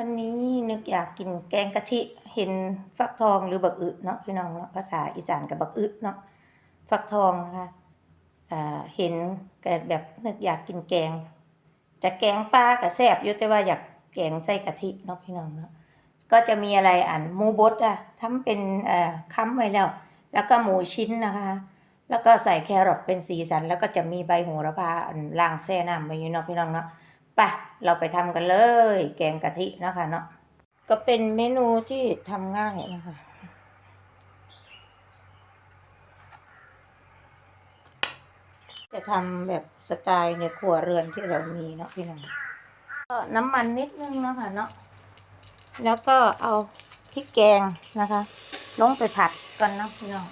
วันนี้นึกอยากกินแกงกะทิเห็นฟักทองหรือบักอึเนาะพี่น้องเนาะภาษาอีสานกับบักอึเนาะฟักทองนะคะอ่าเห็นก็แบบนึกอยากกินแกงจะแกงปลากับแซบอยู่แต่ว่าอยากแกงใส่กะทิเนาะพี่น้องเนาะก็จะมีอะไรอ่านหมูบดอะทำเป็นเอ่อค้ำไว้แล้ว แล้วก็หมูชิ้นนะคะ แล้วก็ใส่แครอทเป็นสีสัน แล้วก็จะมีใบโหระพาล่างแช่น้ำไว้อยู่เนาะพี่น้องเนาะ ไปเราไปทำกันเลย แกงกะทินะคะเนาะก็เป็นเมนูที่ทำง่ายนะคะ จะทำแบบสไตล์ในครัวเรือนที่เรามีเนาะพี่น้องก็น้ำมันนิดนึงนะคะเนาะแล้วก็เอาพริกแกงนะคะ ลงไปผัดก่อนเนาะพี่น้อง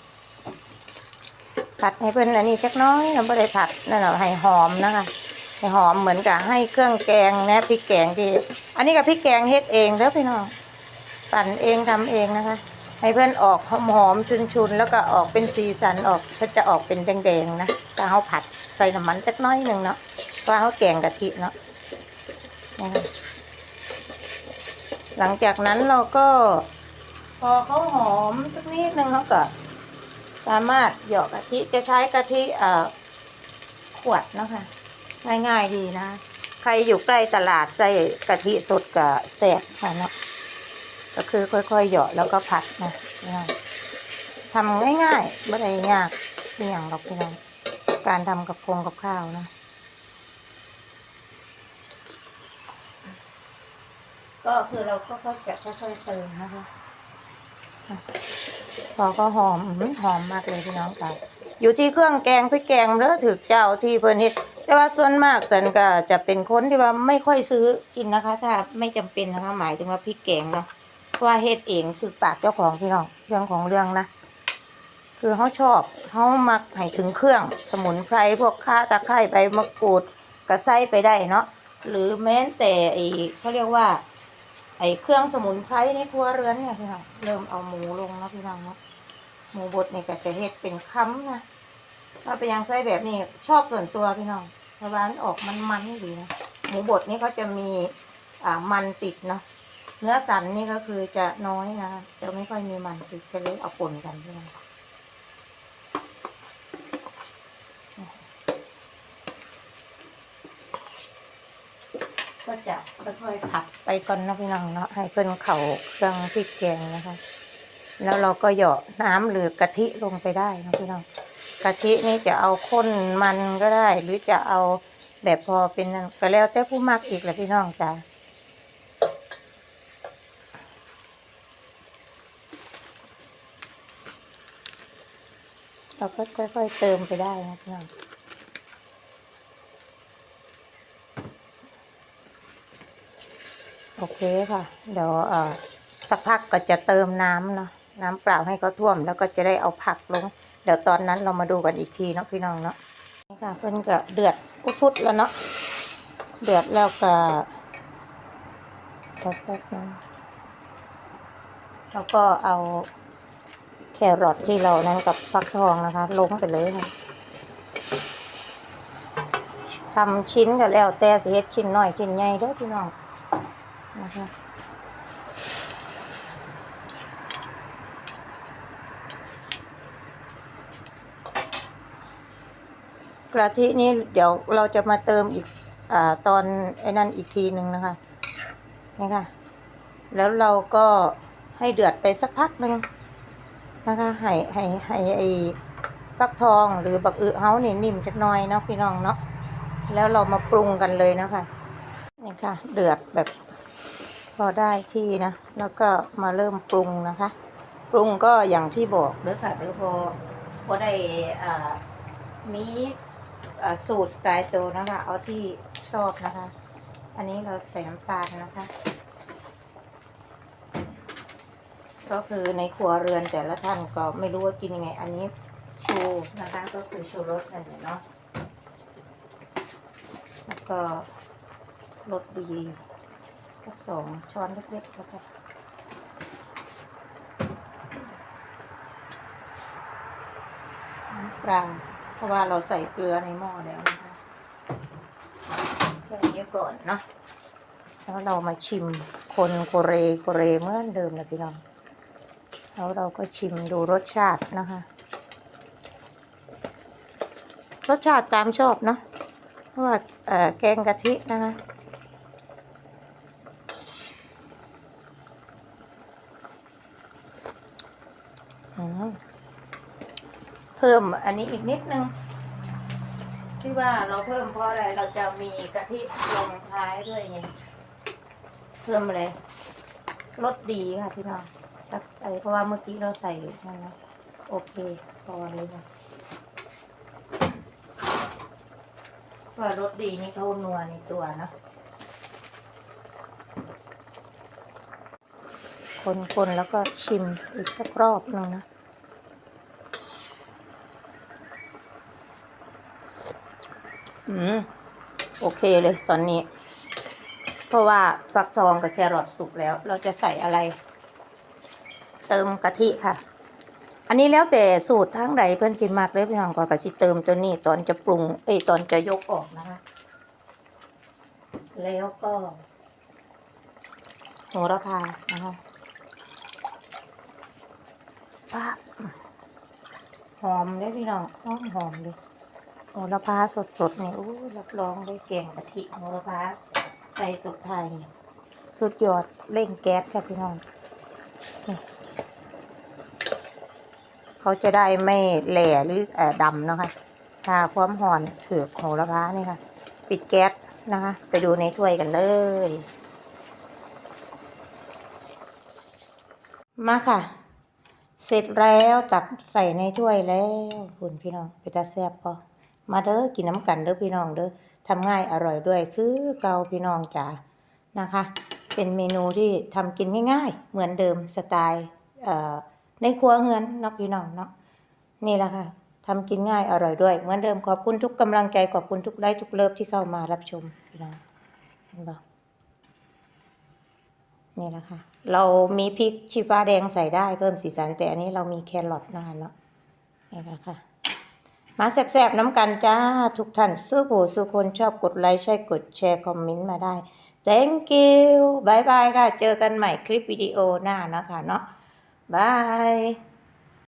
ผัดให้เป็นอันนี้จักน้อยเราไม่ได้ผัดนั่นเราให้หอมนะคะ ห้หอมเหมือนกับให้เครื่องแกงนะพริกแกงที่ อันนี้กับพริกแกงเฮ็ดเองแล้วพี่น้องปั่นเองทำเองนะคะ ให้เพื่อนออกหอมหอมๆชุนๆแล้วก็ออกเป็นสีสันออกก็จะออกเป็นแดงๆนะถ้าเขาผัดใส่น้ำมันจักน้อยหนึ่งเนาะเพราะเขาแกงกะทิเนาะนะคะหลังจากนั้นเราก็ พอเขาหอมสักนิดนึงเขาก็สามารถหยาะกะทิจะใช้กะทิเอ่อขวดเนาะคะ ง่ายๆดีนะ ใครอยู่ใกล้ตลาดใส่กะทิสดกับแซ่บค่ะเนาะก็คือค่อยๆเหยาะแล้วก็ผัดนะง่ายทำง่ายๆไม่ได้ยากเพียงหรอกพี่น้องการทำกับพงกับข้าวนะก็คือเราก็ค่อยๆจะค่อยๆเติมนะคะอะพอก็หอมอื้อหอมมากเลยพี่น้องค่ะอยู่ที่เครื่องแกงพริกแกงเด้อถือเจ้าที่เพิ่นเฮ็ด แต่ว่าส่วนมากสันก็จะเป็นคนที่ว่าไม่ค่อยซื้อกินนะคะ ถ้าไม่จำเป็นนะคะ หมายถึงว่าพริกแกงเนาะเพราะว่าเฮ็ดเองคือปากเจ้าของพี่น้องเรื่องของเรื่องนะคือเขาชอบเขามักให้ถึงเครื่องสมุนไพรพวกข่าตะไคร้ใบมะกรูดกระไส้ไปได้เนาะหรือแม้แต่ไอ้เขาเรียกว่า ไอ้เครื่องสมุนไพรในครัวเรือนเนี่ยพี่น้องเริ่มเอาหมูลงแล้วพี่น้องเนาะหมูบดเนี่ยก็จะเฮ็ดเป็นค้ำนะถ้าไปยังไส้แบบนี้ชอบส่วนตัวพี่น้อง ราะว่านออกมันมันๆดีนะหมูบดนี่เขาจะมีอ่ามันติดเนาะเนื้อสันนี่ก็คือจะน้อยนะจะไม่ค่อยมีมันติดจะเลยเอาปนกันพี่น้องก็จะค่อยๆผัดไปก่อนนะพี่น้องเนาะให้เพิ่นเข่าเครื่องพริกแกงนะคะ แล้วเราก็เหยาะน้ำหรือกะทิลงไปได้นะพี่น้องกะทินี่จะเอาข้นมันก็ได้ หรือจะเอาแบบพอเป็นนั่นก็แล้วแต่ผู้มักอีกแหละพี่น้องจ้ะเราก็ค่อยๆเติมไปได้นะพี่น้องโอเคค่ะ เดี๋ยวสักพักก็จะเติมน้ำเนาะ น้ำเปล่าให้เขาท่วม แล้วก็จะได้เอาผักลง เดี๋ยวตอนนั้นเรามาดูกันอีกทีเนาะพี่น้องเนาะนี่ค่ะเพิ่นก็เดือดพุดแล้วเนาะเดือดแล้วก็แป๊บนึงแล้วก็เอาแครอทที่เรานั้นกับฟักทองนะคะ ลงไปเลยค่ะทำชิ้นก็แล้วแต่สิเฮ็ดชิ้นน้อยชิ้นใหญ่เด้อพี่น้องนะคะ กะทินี้เดี๋ยวเราจะมาเติมอีกอตอนไอ้นั่นอีกทีหนึ่งนะคะนี่ค่ะ แล้วเราก็ให้เดือดไปสักพักหนึ่งนะคะให้ให้ให้ไอ้ฟักทองหรือบักอึเฮาเนี่นิ่มจักหน่อยเนาะพี่น้องเนาะแล้วเรามาปรุงกันเลยนะคะนี่ค่ะ เดือดแบบพอได้ที่นะ แล้วก็มาเริ่มปรุงนะคะ ปรุงก็อย่างที่บอกเด้อค่ะเดี๋ยวพอพอได้อ่ามี สูตรตายตัวนะคะเอาที่ชอบนะคะ อันนี้เราใส่น้ำตาลนะคะ ก็คือในครัวเรือนแต่ละท่านก็ไม่รู้ว่ากินยังไง อันนี้ชูนะคะ ก็คือชูรสนั่นแหละเนาะแล้วก็รสดีสักสองช้อนเล็กๆแล้วก็น้ำปลา เพราะว่าเราใส่เกลือในหม้อแล้วนะคะแค่นี้ก่อนเนาะแล้วเรามาชิมคนโคเรโคเรเหมือนเดิมเลยพี่น้องแล้วเราก็ชิมดูรสชาตินะคะ รสชาติตามชอบเนาะเพราะว่าแกงกะทินะคะอืม พิ่มอันนี้อีกนิดนึง ที่ว่าเราเพิ่มเพราะอะไรเราจะมีกะทิลงท้ายด้วยไงเพิ่มเลยรสดีค่ะพี่น้องสักไอเพราะว่าเมื่อกี้เราใส่นั่นนะโอเคพอเลยค่ะว่ารสดีนี่เขานัวในตัวนะคนๆแล้วก็ชิมอีกสักรอบหนึงนะ อืมโอเคเลยตอนนี้ เพราะว่าฟักทองกับแครอทสุกแล้ว เราจะใส่อะไร เติมกะทิค่ะ อันนี้แล้วแต่สูตรทั้งใดเพื่อนกินมากเลยพี่น้องก็กะทิเติมตัวนี้ ตอนจะปรุงเอ้ยตอนจะยกออกนะคะแล้วก็โหระพานะคะปั๊บหอมเลยพี่น้องหอมหอมเลย โหระพาสดๆเนี่ยโอ้รับรองได้แกงกะทิโหระพาใส่ตกไทยเนี่ยสุดยอดเร่งแก๊สค่ะพี่น้องเขาจะได้ไม่แหล่หรือเอ่อดำนะคะถ้าความหอนเถือกโหระพานี่ค่ะ ปิดแก๊สนะคะ ไปดูในถ้วยกันเลย มาค่ะ เสร็จแล้วตักใส่ในถ้วยแล้วคุณพี่น้องไปตาแซ่บพอ มาเด้อกินน้ำกันเด้อพี่น้องเด้อทำง่ายอร่อยด้วยคือเกาพี่น้องจ๋านะคะ เป็นเมนูที่ทำกินง่าย ๆ เหมือนเดิมสไตล์ในครัวเฮือนนาะพี่น้องเนาะนี่แหละค่ะทำกินง่ายอร่อยด้วย เหมือนเดิมขอบคุณทุกกำลังใจขอบคุณทุกไลค์ทุกเลิฟที่เข้ามารับชมพี่น้องเห็นบ่นี่แหละค่ะ เรามีพริกชีฟ้าแดงใส่ได้เพิ่มสีสันแต่อันนี้เรามีแครอทนะคะเนาะนี่แหละค่ะ มาแสบๆน้ำกันจ้า ทุกท่านสู้ผู้สู้คนชอบกดไลค์ใช่กดแชร์ คอมเมนต์มาได้ thank you บายบายค่ะ เจอกันใหม่คลิปวิดีโอหน้านะคะเนาะบาย